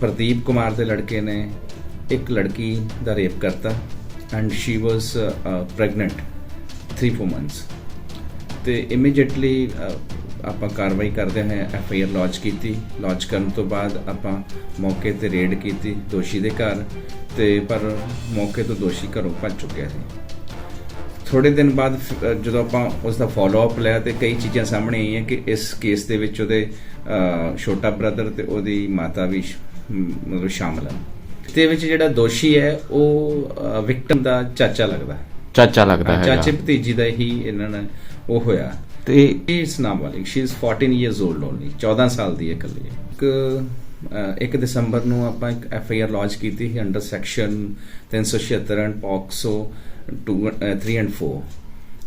ਪ੍ਰਦੀਪ ਕੁਮਾਰ ਦੇ ਲੜਕੇ ਨੇ ਇੱਕ ਲੜਕੀ ਦਾ ਰੇਪ ਕਰਤਾ and she was pregnant 3-4 months ਤੇ ਇਮੀਡੀਏਟਲੀ ਆਪਾਂ ਕਾਰਵਾਈ ਕਰਦੇ ਹਾਂ ਐਫ ਆਈ ਆਰ ਲਾਂਚ ਕੀਤੀ। ਲਾਂਚ ਕਰਨ ਤੋਂ ਬਾਅਦ ਆਪਾਂ ਮੌਕੇ ਤੇ ਰੇਡ ਕੀਤੀ ਦੋਸ਼ੀ ਦੇ ਘਰ ਤੇ ਪਰ ਮੌਕੇ ਤੋਂ ਦੋਸ਼ੀ ਘਰੋਂ ਭੱਜ ਚੁੱਕਿਆ ਸੀ। ਥੋੜੇ ਦਿਨ ਬਾਅਦ ਜਦੋਂ ਆਪਾਂ ਉਸ ਦਾ ਫਾਲੋ ਅਪ ਲਿਆ ਤੇ ਕਈ ਚੀਜ਼ਾਂ ਸਾਹਮਣੇ ਆਈਆਂ ਕਿ ਇਸ ਕੇਸ ਦੇ ਵਿੱਚ ਉਹਦੇ ਛੋਟਾ ਬ੍ਰਦਰ ਤੇ ਉਹਦੀ ਮਾਤਾ ਵੀ ਮਤਲਬ ਸ਼ਾਮਲ ਹਨ। ਤੇ ਵਿੱਚ ਜਿਹੜਾ ਦੋਸ਼ੀ ਹੈ ਉਹ ਵਿਕਟਮ ਦਾ ਚਾਚਾ ਲੱਗਦਾ ਚਾਚਾ ਲੱਗਦਾ ਹੈਗਾ। ਚਾਚੇ ਭਤੀਜੀ ਦਾ ਹੀ ਇਹਨਾਂ ਨੇ ਉਹ ਹੋਇਆ। ਤੇ ਇਸ ਨਾਬਾਲਿਗ she is 14 years old only 14 ਸਾਲ ਦੀ ਹੈ ਇਕੱਲੀ। ਇੱਕ ਅ, ਇੱਕ ਦਸੰਬਰ ਨੂੰ ਆਪਾਂ ਇੱਕ ਐਫ ਆਈ ਆਰ ਲਾਂਚ ਕੀਤੀ ਸੀ under section 376 and POCSO. 2 3 and 4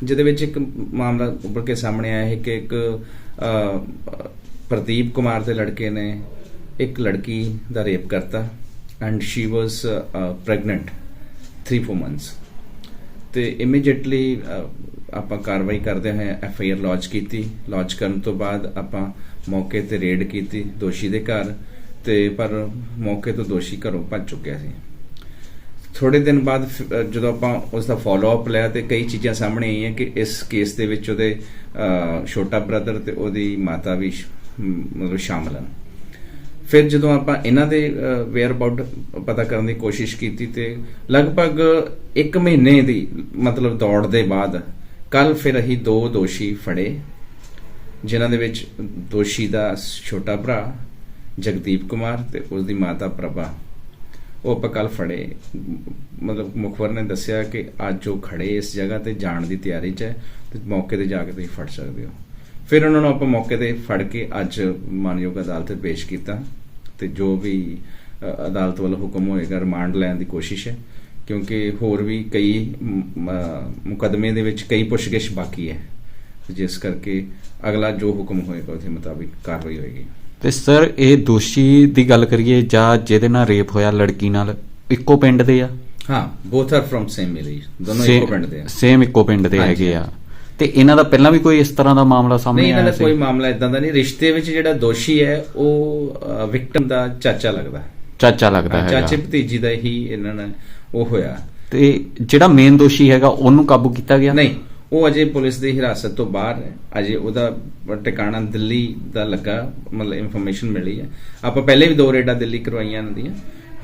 ਜਿਹਦੇ ਵਿੱਚ ਇੱਕ ਮਾਮਲਾ ਉੱਭਰ ਕੇ ਸਾਹਮਣੇ ਆਇਆ ਹੈ ਕਿ ਇੱਕ ਪ੍ਰਦੀਪ ਕੁਮਾਰ ਦੇ ਲੜਕੇ ਨੇ ਇੱਕ ਲੜਕੀ ਦਾ ਰੇਪ ਕਰਤਾ and she was pregnant 3-4 months ਤੇ ਇਮੀਡੀਏਟਲੀ ਆਪਾਂ ਕਾਰਵਾਈ ਕਰਦੇ ਹੋਏ ਐਫ ਆਈ ਆਰ ਲਾਂਚ ਕੀਤੀ। ਲਾਂਚ ਕਰਨ ਤੋਂ ਬਾਅਦ ਆਪਾਂ ਮੌਕੇ ਤੇ ਰੇਡ ਕੀਤੀ ਦੋਸ਼ੀ ਦੇ ਘਰ। ਤੇ ਪਰ ਮੌਕੇ ਤੋਂ ਦੋਸ਼ੀ ਘਰੋਂ ਭੱਜ ਚੁੱਕਿਆ ਸੀ। ਥੋੜੇ ਦਿਨ ਬਾਅਦ ਜਦੋਂ ਆਪਾਂ ਉਸ ਦਾ ਫਾਲੋ ਅਪ ਲਿਆ ਤੇ ਕਈ ਚੀਜ਼ਾਂ ਸਾਹਮਣੇ ਆਈਆਂ ਕਿ ਇਸ ਕੇਸ ਦੇ ਵਿੱਚ ਉਹਦੇ ਛੋਟਾ ਬ੍ਰਦਰ ਤੇ ਉਹਦੀ ਮਾਤਾ ਵੀ ਮਤਲਬ ਸ਼ਾਮਲ ਹਨ। ਫਿਰ ਜਦੋਂ ਆਪਾਂ ਇਹਨਾਂ ਦੇ ਵੇਅਰ ਅਬਾਊਟ ਪਤਾ ਕਰਨ ਦੀ ਕੋਸ਼ਿਸ਼ ਕੀਤੀ ਤੇ ਲਗਭਗ 1 ਮਹੀਨੇ ਦੀ, ਮਤਲਬ ਦੌੜ ਦੇ ਬਾਅਦ ਕੱਲ ਫਿਰ ਅਸੀਂ ਦੋ ਦੋਸ਼ੀ ਫੜੇ, ਜਿਨ੍ਹਾਂ ਦੇ ਵਿੱਚ ਦੋਸ਼ੀ ਦਾ ਛੋਟਾ ਭਰਾ ਜਗਦੀਪ ਕੁਮਾਰ ਤੇ ਉਸ ਦੀ ਮਾਤਾ ਪ੍ਰਭਾ। ਉਹ ਆਪਾਂ ਕੱਲ ਫੜੇ। ਮਤਲਬ ਮੁਖਬਰ ਨੇ ਦੱਸਿਆ ਕਿ ਅੱਜ ਉਹ ਖੜੇ ਇਸ ਜਗ੍ਹਾ ਤੇ ਜਾਣ ਦੀ ਤਿਆਰੀ 'ਚ ਹੈ ਤੇ ਮੌਕੇ ਤੇ ਜਾ ਕੇ ਤੁਸੀਂ ਫੜ ਸਕਦੇ ਹੋ। ਫਿਰ ਉਹਨਾਂ ਨੂੰ ਆਪਾਂ ਮੌਕੇ ਤੇ ਫੜ ਕੇ ਅੱਜ ਮਾਨਯੋਗ ਅਦਾਲਤ ਤੇ ਪੇਸ਼ ਕੀਤਾ ਤੇ ਜੋ ਵੀ ਅਦਾਲਤ ਵੱਲੋਂ ਹੁਕਮ ਹੋਏਗਾ ਰਿਮਾਂਡ ਲੈਣ ਦੀ ਕੋਸ਼ਿਸ਼ ਹੈ ਕਿਉਂਕਿ ਹੋਰ ਵੀ ਕਈ ਮ, ਮੁਕੱਦਮੇ ਦੇ ਵਿੱਚ ਕਈ ਪੁੱਛਗਿੱਛ ਬਾਕੀ ਹੈ। ਜਿਸ ਕਰਕੇ ਅਗਲਾ ਜੋ ਹੁਕਮ ਹੋਏਗਾ ਉਹਦੇ ਮੁਤਾਬਿਕ ਕਾਰਵਾਈ ਹੋਏਗੀ। ਤੇ ਸਰ ਇਹ ਦੋਸ਼ੀ ਦੀ ਗੱਲ ਕਰੀਏ ਜਾਂ ਜਿਹਦੇ ਨਾਲ ਰੇਪ ਹੋਇਆ ਲੜਕੀ ਨਾਲ ਇੱਕੋ ਪਿੰਡ ਦੇ ਆ? ਹਾਂ both are from same village ਦੋਨੋਂ ਇੱਕੋ ਪਿੰਡ ਦੇ ਆ। ਸੇਮ ਇੱਕੋ ਪਿੰਡ ਦੇ ਹੈਗੇ ਆ। ਤੇ ਇਹਨਾਂ ਦਾ ਪਹਿਲਾਂ ਵੀ ਕੋਈ ਇਸ ਤਰ੍ਹਾਂ ਦਾ ਮਾਮਲਾ ਨਹੀਂ ਸਾਹਮਣੇ ਇਹਨਾਂ ਦਾ ਆਇਆ ਕੋਈ ਸੀ? ਮਾਮਲਾ ਇਦਾਂ ਦਾ ਨਹੀਂ। ਰਿਸ਼ਤੇ ਵਿੱਚ ਜਿਹੜਾ ਦੋਸ਼ੀ ਹੈ ਉਹ ਵਿਕਟਮ ਦਾ ਚਾਚਾ ਲੱਗਦਾ। ਚਾਚਾ ਲੱਗਦਾ ਹੈਗਾ। ਚਾਚੇ ਭਤੀਜੀ ਦਾ ਹੀ ਇਹਨਾਂ ਨੇ ਉਹ ਹੋਇਆ। ਤੇ ਜਿਹੜਾ ਮੇਨ ਦੋਸ਼ੀ ਹੈਗਾ ਉਹਨੂੰ ਕਾਬੂ ਕੀਤਾ ਗਿਆ? ਨਹੀਂ ਉਹ ਅਜੇ ਪੁਲਿਸ ਦੀ ਹਿਰਾਸਤ ਤੋਂ ਬਾਹਰ ਹੈ। ਅਜੇ ਉਹਦਾ ਟਿਕਾਣਾ ਦਿੱਲੀ ਦਾ ਲੱਗਾ, ਮਤਲਬ ਇਨਫੋਰਮੇਸ਼ਨ ਮਿਲੀ ਹੈ। ਆਪਾਂ ਪਹਿਲੇ ਵੀ ਦੋ ਰੇਡਾਂ ਦਿੱਲੀ ਕਰਵਾਈਆਂ ਇਹਨਾਂ ਦੀਆਂ।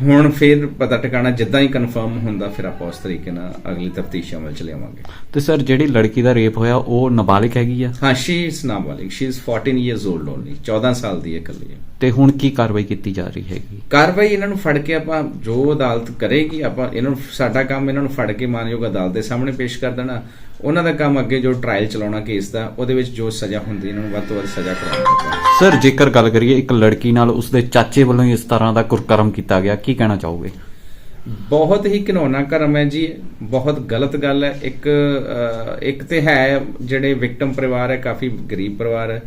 ਹੁਣ ਫਿਰ ਪਤਾ ਟਿਕਾਣਾ ਜਿੱਦਾਂ ਹੀ ਕਨਫਰਮ ਹੁੰਦਾ ਫਿਰ ਆਪਾਂ ਉਸ ਤਰੀਕੇ ਨਾਲ ਅਗਲੀ ਤਫਤੀਸ਼ ਅਮਲ ਚ ਲਿਆਵਾਂਗੇ। ਤੇ ਸਰ ਜਿਹੜੀ ਲੜਕੀ ਦਾ ਰੇਪ ਹੋਇਆ ਉਹ ਨਾਬਾਲਿਗ ਹੈਗੀ ਆ? ਹਾਂ she is ਨਾਬਾਲਿਗ she is 14 years old only 14 ਸਾਲ ਦੀ ਹੈ। ਇਕੱਲੀ ਤੇ ਹੁਣ ਕੀ ਕਾਰਵਾਈ ਕੀਤੀ ਜਾ ਰਹੀ ਹੈਗੀ? ਕਾਰਵਾਈ ਇਹਨਾਂ ਨੂੰ ਫੜ ਕੇ ਆਪਾਂ ਜੋ ਅਦਾਲਤ ਕਰੇਗੀ ਆਪਾਂ ਇਹਨਾਂ ਨੂੰ ਸਾਡਾ ਕੰਮ ਇਹਨਾਂ ਨੂੰ ਫੜ ਕੇ ਮਾਨਯੋਗ ਅਦਾਲਤ ਦੇ ਸਾਹਮਣੇ ਪੇਸ਼ ਕਰ ਦੇਣਾ। ਉਹਨਾਂ ਦਾ ਕੰਮ ਅੱਗੇ ਜੋ ਟ੍ਰਾਇਲ ਚਲਾਉਣਾ ਕੇਸ ਦਾ ਉਹਦੇ ਵਿੱਚ ਜੋ ਸਜ਼ਾ ਹੁੰਦੀ ਇਹਨਾਂ ਨੂੰ ਵੱਧ ਤੋਂ ਵੱਧ ਸਜ਼ਾ ਕਰਾਉਣੀ ਸਰ ਜੇਕਰ ਗੱਲ ਕਰੀਏ ਇੱਕ ਲੜਕੀ ਨਾਲ ਉਸਦੇ ਚਾਚੇ ਵੱਲੋਂ ਇਸ ਤਰ੍ਹਾਂ ਦਾ ਕੁਰਕਰਮ ਕੀਤਾ ਗਿਆ ਕੀ ਕਹਿਣਾ ਚਾਹੋਗੇ? ਬਹੁਤ ਹੀ ਘਿਨੌਣਾ ਕਰਮ ਹੈ ਜੀ ਬਹੁਤ ਗਲਤ ਗੱਲ ਹੈ। ਇੱਕ ਅਹ, ਇੱਕ ਤੇ ਹੈ ਜਿਹੜੇ ਵਿਕਟਮ ਪਰਿਵਾਰ ਹੈ ਕਾਫੀ ਗਰੀਬ ਪਰਿਵਾਰ ਹੈ।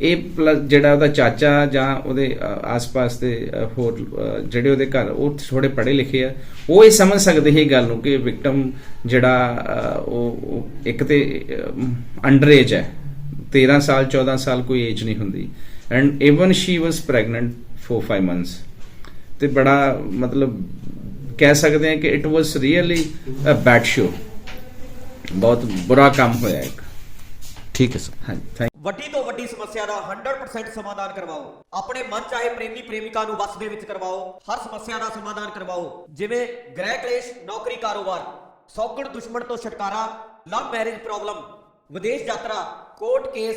ਇਹ ਪਲੱਸ ਜਿਹੜਾ ਉਹਦਾ ਚਾਚਾ ਜਾਂ ਉਹਦੇ ਆਸ-ਪਾਸ ਦੇ ਹੋਰ ਜਿਹੜੇ ਉਹਦੇ ਘਰ ਉਹ ਥੋੜੇ ਪੜ੍ਹੇ ਲਿਖੇ ਆ ਉਹ ਇਹ ਸਮਝ ਸਕਦੇ ਇਹ ਗੱਲ ਨੂੰ ਕਿ ਵਿਕਟਮ ਜਿਹੜਾ ਉਹ ਇੱਕ ਤੇ ਅੰਡਰ ਏਜ ਹੈ। 13 ਸਾਲ 14 ਸਾਲ ਕੋਈ ਏਜ ਨਹੀਂ ਹੁੰਦੀ। And even she was pregnant four 5 months ਤੇ ਬੜਾ ਮਤਲਬ ਕਹਿ ਸਕਦੇ ਹਾਂ ਕਿ it was really a bad show ਬਹੁਤ ਬੁਰਾ ਕੰਮ ਹੋਇਆ ਇੱਕ। ਠੀਕ ਹੈ ਸਰ। ਹਾਂਜੀ ਥੈਂਕ ਵੱਡੀ ਤੋਂ ਵੱਡੀ ਸਮੱਸਿਆ ਦਾ 100% ਸਮਾਧਾਨ ਕਰਵਾਓ। ਆਪਣੇ ਮਨ ਚਾਹੇ ਪ੍ਰੇਮੀ ਪ੍ਰੇਮਿਕਾ ਨੂੰ ਵਸ ਦੇ ਵਿੱਚ ਕਰਵਾਓ। ਹਰ ਸਮੱਸਿਆ ਦਾ ਸਮਾਧਾਨ ਕਰਵਾਓ। ਜਿਵੇਂ ਗ੍ਰਹਿ ਕਲੇਸ਼ ਨੌਕਰੀ ਕਾਰੋਬਾਰ ਸੌਗਣ ਦੁਸ਼ਮਣ ਤੋਂ ਛੁਟਕਾਰਾ ਲਵ ਮੈਰਿਜ ਪ੍ਰੋਬਲਮ ਵਿਦੇਸ਼ ਯਾਤਰਾ ਕੋਰਟ ਕੇਸ